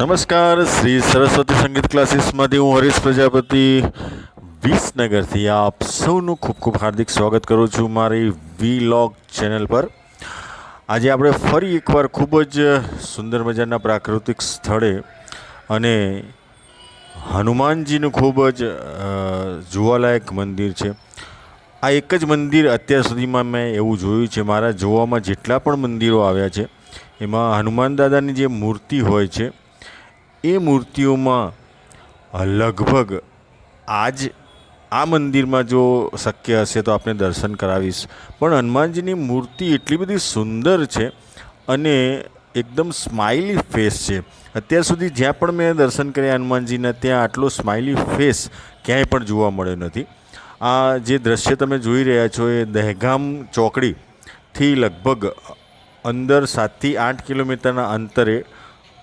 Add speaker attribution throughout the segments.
Speaker 1: નમસ્કાર. શ્રી સરસ્વતી સંગીત ક્લાસીસમાંથી હું હરીશ પ્રજાપતિ, વિસનગરથી આપ સૌનું ખૂબ ખૂબ હાર્દિક સ્વાગત કરું છું મારી વીલોગ ચેનલ પર. આજે આપણે ફરી એકવાર ખૂબ જ સુંદર મજાના પ્રાકૃતિક સ્થળે અને હનુમાનજીનું ખૂબ જ જોવાલાયક મંદિર છે. આ એક જ મંદિર અત્યાર સુધીમાં મેં એવું જોયું છે, મારા જોવામાં જેટલા પણ મંદિરો આવ્યા છે, એમાં હનુમાન દાદાની જે મૂર્તિ હોય છે એ મૂર્તિઓમાં લગભગ આજ આ મંદિરમાં જો શક્ય હશે તો આપણે દર્શન કરાવીશ. પણ હનુમાનજીની મૂર્તિ એટલી બધી સુંદર છે અને એકદમ સ્માઇલી ફેસ છે. અત્યાર સુધી જ્યાં પણ મેં દર્શન કર્યા હનુમાનજીના, ત્યાં આટલો સ્માઇલી ફેસ ક્યાંય પણ જોવા મળ્યો નથી. આ જે દ્રશ્ય તમે જોઈ રહ્યા છો એ દહેગામ ચોકડીથી લગભગ અંદર સાતથી આઠ કિલોમીટરના અંતરે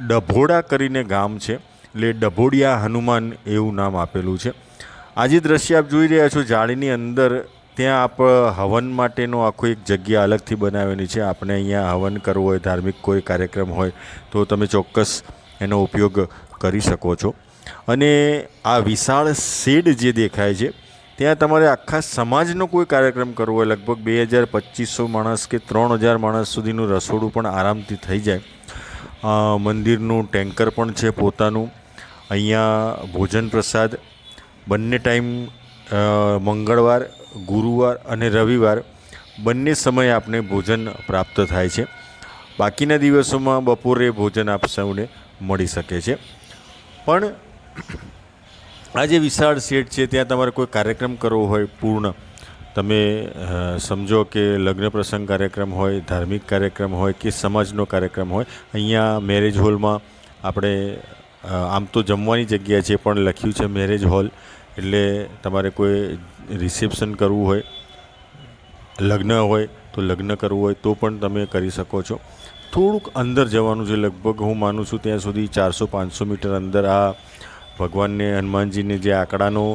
Speaker 1: ડભોડા કરીને ગામ છે, એટલે ડભોડિયા હનુમાન એવું નામ આપેલું છે. આ જે દ્રશ્ય આપ જોઈ રહ્યા છો, જાળીની અંદર ત્યાં આપ હવન માટેનો આખો એક જગ્યા અલગથી બનાવેલી છે. આપણે અહીંયા હવન કરવો હોય, ધાર્મિક કોઈ કાર્યક્રમ હોય, તો તમે ચોક્કસ એનો ઉપયોગ કરી શકો છો. અને આ વિશાળ શેડ જે દેખાય છે, ત્યાં તમારે આખા સમાજનો કોઈ કાર્યક્રમ કરવો હોય. લગભગ બે હજાર પચીસો માણસ કે ત્રણ હજાર માણસ સુધીનું રસોડું પણ આરામથી થઈ જાય. મંદિરનું ટેન્કર પણ છે પોતાનું. અહીંયા ભોજન પ્રસાદ, બંને ટાઈમ મંગળવાર, ગુરુવાર અને રવિવાર બંને સમયે આપને ભોજન પ્રાપ્ત થાય છે. બાકીના દિવસોમાં બપોરે ભોજન આપ સૌને મળી શકે છે. પણ આ જે વિશાળ શેઠ છે, ત્યાં તમારે કોઈ કાર્યક્રમ કરવો હોય પૂર્ણ તમે સમજો કે લગ્ન પ્રસંગ કાર્યક્રમ હોય, ધાર્મિક કાર્યક્રમ હોય કે સમાજનો કાર્યક્રમ હોય, અહીંયા મેરેજ હોલમાં આપણે આમ તો જમવાની જગ્યા છે, પણ લખ્યું છે મેરેજ હોલ એટલે તમારે કોઈ રિસેપ્શન કરવું હોય, લગ્ન હોય, તો લગ્ન કરવું હોય, તો પણ તમે કરી શકો છો. થોડુંક અંદર જવાનું છે, લગભગ હું માનું છું ત્યાં સુધી ચારસો પાંચસો મીટર અંદર આ ભગવાનને, હનુમાનજીને જે આંકડાનો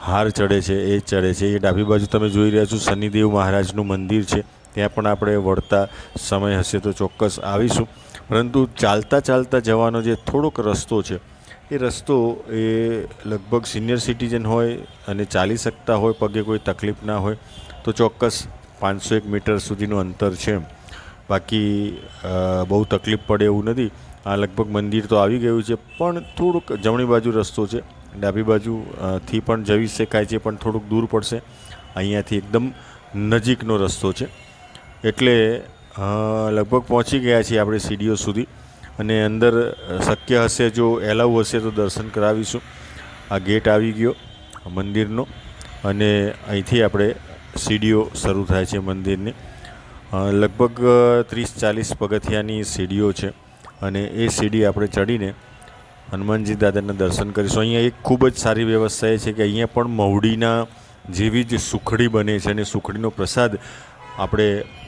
Speaker 1: હાર ચડે છે, એ ચડે છે. એ ડાબી બાજુ તમે જોઈ રહ્યા છો, શનિદેવ મહારાજનું મંદિર છે. ત્યાં પણ આપણે વળતા સમય હશે તો ચોક્કસ આવીશું. પરંતુ ચાલતા ચાલતા જવાનો જે થોડોક રસ્તો છે, એ રસ્તો એ લગભગ સિનિયર સિટીઝન હોય અને ચાલી શકતા હોય, પગે કોઈ તકલીફ ના હોય, તો ચોક્કસ પાંચસો એક મીટર સુધીનું અંતર છે. બાકી બહુ તકલીફ પડે એવું નથી. આ લગભગ મંદિર તો આવી ગયું છે, પણ થોડુંક જમણી બાજુ રસ્તો છે. ડાબી બાજુથી પણ જઈ શકાય છે, પણ થોડુંક દૂર પડશે. અહીંયાથી એકદમ નજીકનો રસ્તો છે. એટલે લગભગ પહોંચી ગયા છીએ આપણે સીડીઓ સુધી. અને અંદર શક્ય હશે જો એલાવ હશે તો દર્શન કરાવીશું. આ ગેટ આવી ગયો, મંદિરનો. અને અહીંથી આપણે સીડીઓ શરૂ થાય છે મંદિરની. લગભગ ત્રીસ ચાલીસ પગથિયાની સીડીઓ છે. અને એ સીડી આપણે ચડીને હનુમાનજી દાદાના દર્શન કરીશું. અહીંયા એક ખૂબ જ સારી વ્યવસ્થા એ છે કે અહીંયા પણ મહુડીના જેવી જ સુખડી બને છે અને સુખડીનો પ્રસાદ આપણે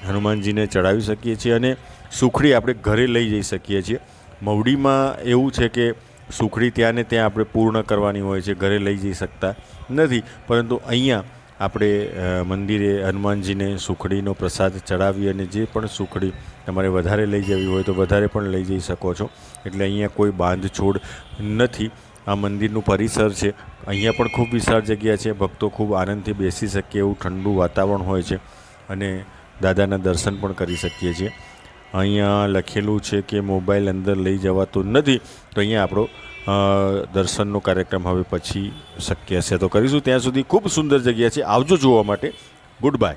Speaker 1: હનુમાનજીને ચડાવી શકીએ છીએ અને સુખડી આપણે ઘરે લઈ જઈ શકીએ છીએ. મહુડીમાં એવું છે કે સુખડી ત્યાં ને ત્યાં આપણે પૂર્ણ કરવાની હોય છે, ઘરે લઈ જઈ શકતા નથી. પરંતુ અહીંયા આપણે મંદિરે હનુમાનજીને સુખડીનો પ્રસાદ ચડાવી અને જે પણ સુખડી તમારે વધારે લઈ જવી હોય તો વધારે પણ લઈ જઈ શકો છો. એટલે અહીંયા કોઈ બાંધછોડ નથી. આ મંદિરનું પરિસર છે. અહીંયા પણ ખૂબ વિશાળ જગ્યા છે. ભક્તો ખૂબ આનંદથી બેસી શકે એવું ઠંડુ વાતાવરણ હોય છે અને દાદાના દર્શન પણ કરી શકીએ છીએ. અહીંયા લખેલું છે કે મોબાઈલ અંદર લઈ જવાતો નથી. તો અહીંયા આપણો દર્શનનો કાર્યક્રમ હવે પછી શક્ય હશે. તો કરીશું. ત્યાં સુધી ખૂબ સુંદર જગ્યા છે. આવજો જોવા માટે. Good bye